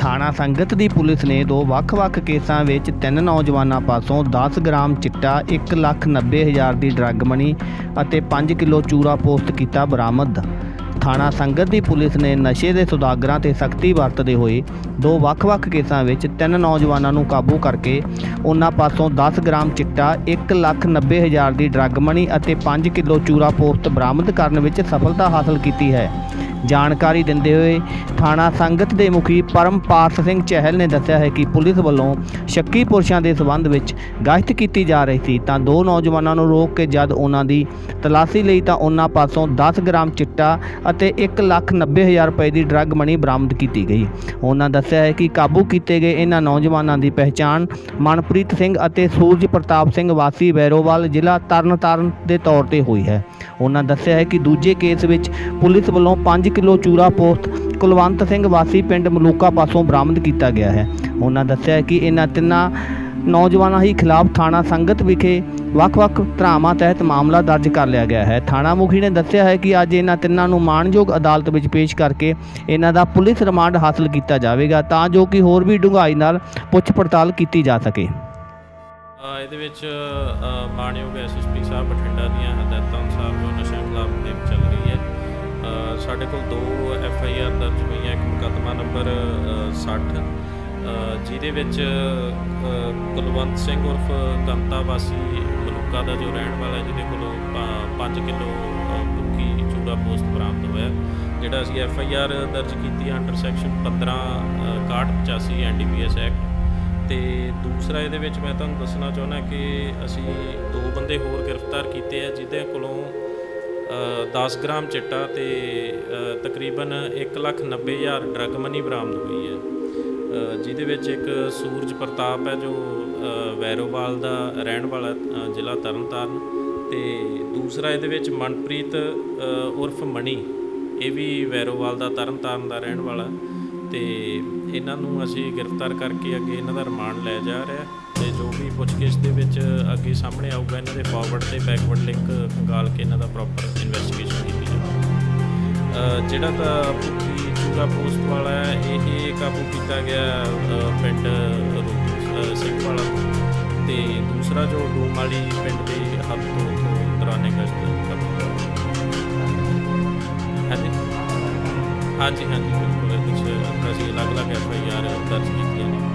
ਥਾਣਾ ਸੰਗਤ ਦੀ ਪੁਲਿਸ ਨੇ ਦੋ ਵੱਖ-ਵੱਖ ਕੇਸਾਂ ਵਿੱਚ ਤਿੰਨ ਨੌਜਵਾਨਾਂ ਪਾਸੋਂ 10 ਗ੍ਰਾਮ ਚਿੱਟਾ 1,90,000 ਦੀ ਡਰੱਗ ਮਣੀ ਅਤੇ 5 ਕਿਲੋ ਚੂਰਾ ਪੋਸਟ ਕੀਤਾ ਬਰਾਮਦ। ਥਾਣਾ ਸੰਗਤ ਦੀ ਪੁਲਿਸ ਨੇ ਨਸ਼ੇ ਦੇ ਸੁਦਾਗਰਾਂ ਤੇ ਸਖਤੀ ਵਰਤਦੇ ਹੋਏ ਦੋ ਵੱਖ-ਵੱਖ ਕੇਸਾਂ ਵਿੱਚ ਤਿੰਨ ਨੌਜਵਾਨਾਂ ਨੂੰ ਕਾਬੂ ਕਰਕੇ ਉਹਨਾਂ ਪਾਸੋਂ 10 ਗ੍ਰਾਮ ਚਿੱਟਾ 1,90,000 ਦੀ ਡਰੱਗ ਮਣੀ ਅਤੇ 5 ਕਿਲੋ ਚੂਰਾ ਪੋਸਟ ਬਰਾਮਦ ਕਰਨ ਵਿੱਚ ਸਫਲਤਾ ਹਾਸਲ ਕੀਤੀ ਹੈ। ਜਾਣਕਾਰੀ ਦਿੰਦੇ ਹੋਏ ਥਾਣਾ ਸੰਗਤ ਦੇ ਮੁਖੀ ਪਰਮਪਾਲ ਸਿੰਘ ਚਹਿਲ ਨੇ ਦੱਸਿਆ ਹੈ ਕਿ ਪੁਲਿਸ ਵੱਲੋਂ ਸ਼ੱਕੀ ਪੁਰਸ਼ਾਂ ਦੇ ਸਬੰਧ ਵਿੱਚ ਗਸ਼ਤ ਕੀਤੀ ਜਾ ਰਹੀ ਸੀ। ਤਾਂ ਦੋ ਨੌਜਵਾਨਾਂ ਨੂੰ ਰੋਕ ਕੇ ਜਦ ਉਹਨਾਂ ਦੀ ਤਲਾਸ਼ੀ ਲਈ ਤਾਂ ਉਹਨਾਂ ਪਾਸੋਂ 10 ਗ੍ਰਾਮ ਚਿੱਟਾ ਅਤੇ 1,90,000 ਰੁਪਏ ਦੀ ਡਰੱਗ ਮਨੀ ਬਰਾਮਦ ਕੀਤੀ ਗਈ। ਉਹਨਾਂ ਦੱਸਿਆ ਹੈ ਕਿ ਕਾਬੂ ਕੀਤੇ ਗਏ ਇਹਨਾਂ ਨੌਜਵਾਨਾਂ ਦੀ ਪਹਿਚਾਣ ਮਨਪ੍ਰੀਤ ਸਿੰਘ ਅਤੇ ਸੂਰਜ ਪ੍ਰਤਾਪ ਸਿੰਘ ਵਾਸੀ ਵੈਰੋਵਾਲ ਜ਼ਿਲ੍ਹਾ ਤਰਨਤਾਰਨ ਦੇ ਤੌਰ ਤੇ ਹੋਈ ਹੈ। ਉਹਨਾਂ ਦੱਸਿਆ ਹੈ ਕਿ ਦੂਜੇ ਕੇਸ ਵਿੱਚ ਪੁਲਿਸ ਵੱਲੋਂ 5 ਕਿਲੋ ਚੂਰਾ ਪੋਸਟ ਕੁਲਵੰਤ ਸਿੰਘ ਵਾਸੀ ਪਿੰਡ ਮਲੂਕਾ ਪਾਸੋਂ ਬਰਾਮਦ ਕੀਤਾ ਗਿਆ ਹੈ। ਉਹਨਾਂ ਦੱਸਿਆ ਕਿ ਇਹਨਾਂ ਤਿੰਨਾਂ ਨੌਜਵਾਨਾਂ ਹੀ ਖਿਲਾਫ ਥਾਣਾ ਸੰਗਤ ਵਿਖੇ ਵੱਖ-ਵੱਖ ਧਾਰਾਵਾਂ ਤਹਿਤ ਮਾਮਲਾ ਦਰਜ ਕਰ ਲਿਆ ਗਿਆ ਹੈ। ਥਾਣਾ ਮੁਖੀ ਨੇ ਦੱਸਿਆ ਹੈ ਕਿ ਅੱਜ ਇਹਨਾਂ ਤਿੰਨਾਂ ਨੂੰ ਮਾਣਯੋਗ ਅਦਾਲਤ ਵਿੱਚ ਪੇਸ਼ ਕਰਕੇ ਇਹਨਾਂ ਦਾ ਪੁਲਿਸ ਰਿਮਾਂਡ ਹਾਸਲ ਕੀਤਾ ਜਾਵੇਗਾ ਤਾਂ ਜੋ ਕਿ ਹੋਰ ਵੀ ਡੂੰਘਾਈ ਨਾਲ ਪੁੱਛ ਪੜਤਾਲ ਕੀਤੀ ਜਾ ਸਕੇ। ਇਹਦੇ ਵਿੱਚ ਮਾਣਯੋਗ ਐਸਐਸਪੀ ਸਾਹਿਬ ਬਠਿੰਡਾ ਦੀਆਂ ਹਦਾਇਤਾਂ ਅਨੁਸਾਰ ਜੋ ਨਸ਼ਾ ਇੱਕ ਨੰਬਰ ਅ, 60 ਜਿਹਦੇ ਵਿੱਚ ਕੁਲਵੰਤ ਸਿੰਘ ਉਰਫ ਕੰਤਾ ਵਾਸੀ ਮਲੂਕਾ ਦਾ ਜੋ ਰਹਿਣ ਵਾਲਾ ਜਿਹਦੇ ਕੋਲੋਂ 5 ਕਿਲੋ ਭੁੱਕੀ ਚੂੜਾ ਪੋਸਟ ਬਰਾਮਦ ਹੋਇਆ ਜਿਹੜਾ ਅਸੀਂ ਐਫ ਆਈ ਆਰ ਦਰਜ ਕੀਤੀ ਅੰਡਰ ਸੈਕਸ਼ਨ 15 ਅ, 6185 ਐਨਡੀਪੀਐਸ ਐਕਟ ਤੇ ਦੂਸਰਾ ਇਹਦੇ ਵਿੱਚ ਮੈਂ ਤੁਹਾਨੂੰ ਦੱਸਣਾ ਚਾਹੁੰਦਾ ਕਿ ਅਸੀਂ ਦੋ ਬੰਦੇ ਹੋਰ ਗ੍ਰਿਫਤਾਰ ਕੀਤੇ ਆ ਜਿਹਦੇ ਕੋਲੋਂ 10 ਗ੍ਰਾਮ ਚਿੱਟਾ ਤੇ ਅ, ਤਕਰੀਬਨ 1,90,000 ਡਰੱਗ ਮਨੀ ਬਰਾਮਦ ਹੋਈ ਹੈ। ਜਿਹਦੇ ਵਿੱਚ ਇੱਕ ਸੂਰਜ ਪ੍ਰਤਾਪ ਹੈ ਜੋ ਵੈਰੋਵਾਲ ਦਾ ਰਹਿਣ ਵਾਲਾ ਜ਼ਿਲ੍ਹਾ ਤਰਨਤਾਰਨ ਤੇ ਦੂਸਰਾ ਇਹਦੇ ਵਿੱਚ ਮਨਪ੍ਰੀਤ ਉਰਫ ਮਣੀ ਇਹ ਵੀ ਵੈਰੋਵਾਲ ਦਾ ਤਰਨਤਾਰਨ ਦਾ ਰਹਿਣ ਵਾਲਾ ਤੇ ਇਹਨਾਂ ਨੂੰ ਅਸੀਂ ਗ੍ਰਿਫਤਾਰ ਕਰਕੇ ਅੱਗੇ ਇਹਨਾਂ ਦਾ ਰਿਮਾਂਡ ਲੈ ਜਾ ਰਿਹਾ ਤੇ ਜੋ ਵੀ ਪੁੱਛਗਿੱਛ ਦੇ ਵਿੱਚ ਅੱਗੇ ਸਾਹਮਣੇ ਆਊਗਾ, ਇਹਨਾਂ ਦੇ ਫਾਰਵਰਡ ਤੇ ਬੈਕਵਰਡ ਲਿੰਕ ਖੰਗਾਲ ਕੇ ਇਹਨਾਂ ਦਾ ਪ੍ਰੋਪਰ ਇਨਵੈਸਟੀਗੇਸ਼ਨ ਕੀਤੀ ਜਾਊਗੀ। ਜਿਹੜਾ ਤਾਂ ਭੁੱਖੀ ਚੂੜਾ ਪੋਸਟ ਵਾਲਾ ਹੈ, ਇਹ ਕਾਬੂ ਕੀਤਾ ਗਿਆ ਪਿੰਡ ਸਿੰਘ ਵਾਲਾ ਤੇ। ਦੂਸਰਾ ਜੋ ਡੂਮ ਵਾਲੀ ਪਿੰਡ ਦੇ ਹੱਥ ਤੋਂ ਉੱਥੋਂ ਦੌਰਾਨੇ ਗਸ਼ਤ ਕਾਬੂ ਹਾਂਜੀ। ਹਾਂਜੀ ਹਾਂਜੀ ਬਿਲਕੁਲ ਇਹ ਅਸੀਂ ਅਲੱਗ-ਅਲੱਗ ਐਫ ਆਈ ਆਰ ਦਰਜ ਕੀਤੀਆਂ ਨੇ।